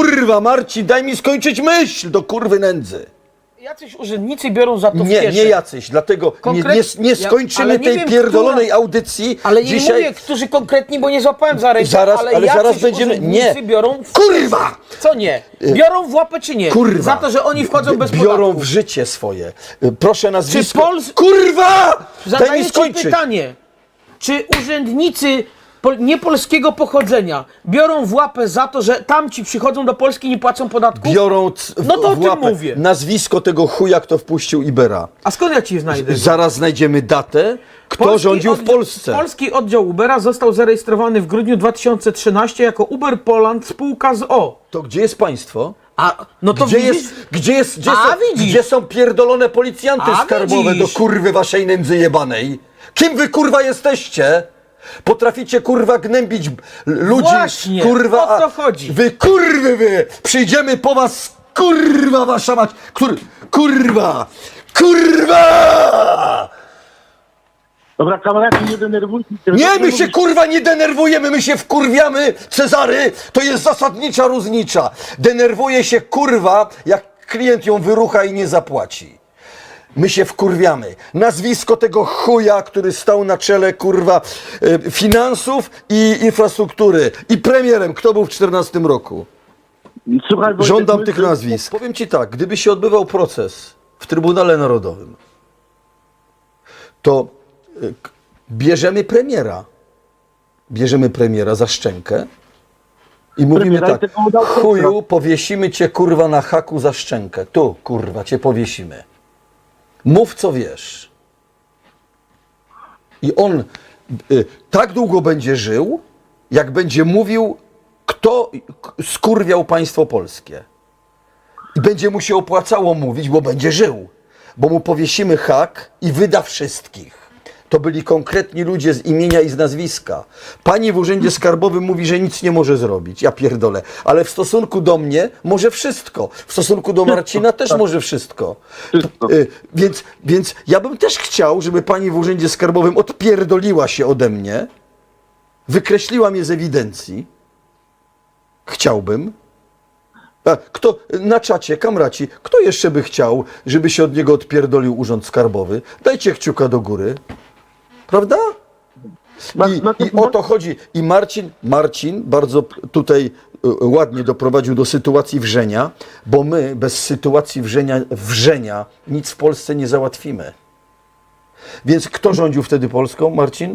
Kurwa, Marcin, daj mi skończyć myśl do kurwy nędzy. Jacyś urzędnicy biorą za to w Nie, kieszeń. nie jacyś, dlatego nie, Konkret- nie, nie Ja- skończymy ale nie tej wiem, pierdolonej audycji Ale nie dzisiaj. mówię, którzy konkretni, bo nie złapałem za rękę, Zaraz, ale, ale jacyś zaraz będziemy- urzędnicy nie. biorą... w- Kurwa! Co nie? Biorą w łapę czy nie? Kurwa! Za to, że oni wchodzą bez Biorą podatku. w życie swoje. Y, Proszę nazwisko. Pols- Kurwa! Daj Zadaję mi ci skończyć. pytanie. Czy urzędnicy pol- niepolskiego pochodzenia biorą w łapę za to, że tamci przychodzą do Polski i nie płacą podatku? Biorą c- w, No to o w tym łapę mówię. nazwisko tego chuja, kto wpuścił Ibera. A skąd ja ci znajdę? Zaraz znajdziemy datę, kto Polski rządził w oddział- Polsce. Polski oddział Ubera został zarejestrowany w grudniu 2013 jako Uber Poland spółka z O. To gdzie jest państwo? A no to Gdzie widzisz? jest, gdzie, jest, gdzie, A, są, widzisz. gdzie są pierdolone policjanty A, skarbowe widzisz. do kurwy waszej nędzy jebanej? Kim wy kurwa jesteście? Potraficie kurwa gnębić ludzi, Właśnie, kurwa. o to chodzi. Wy kurwy wy! Przyjdziemy po was, kurwa wasza mać! Kur, kurwa! Kurwa! Dobra, kamraci, nie denerwujcie się. Nie, my się kurwa nie denerwujemy, my się wkurwiamy, Cezary, to jest zasadnicza różnicza. Denerwuje się kurwa, jak klient ją wyrucha i nie zapłaci. My się wkurwiamy. Nazwisko tego chuja, który stał na czele kurwa e, finansów i infrastruktury. I premierem, kto był w 14 roku? Słuchaj, Żądam my- tych nazwisk. Powiem ci tak, gdyby się odbywał proces w Trybunale Narodowym, to y, bierzemy premiera. Bierzemy premiera za szczękę i mówimy Premiera tak, chuju, powiesimy cię kurwa na haku za szczękę. Tu, kurwa, cię powiesimy. Mów co wiesz. I on y, tak długo będzie żył, jak będzie mówił, kto skurwiał państwo polskie. I będzie mu się opłacało mówić, bo będzie żył. Bo mu powiesimy hak i wyda wszystkich. To byli konkretni ludzie z imienia i z nazwiska. Pani w urzędzie skarbowym mówi, że nic nie może zrobić. Ja pierdolę. Ale w stosunku do mnie może wszystko. W stosunku do Marcina też może wszystko. Y, Więc, więc ja bym też chciał, żeby pani w urzędzie skarbowym odpierdoliła się ode mnie, wykreśliła mnie z ewidencji. Chciałbym. A kto na czacie, kamraci, kto jeszcze by chciał, żeby się od niego odpierdolił urząd skarbowy? Dajcie kciuka do góry. Prawda? I, I o to chodzi. I Marcin, Marcin bardzo tutaj y, ładnie doprowadził do sytuacji wrzenia, bo my bez sytuacji wrzenia, wrzenia nic w Polsce nie załatwimy. Więc kto rządził wtedy Polską, Marcin?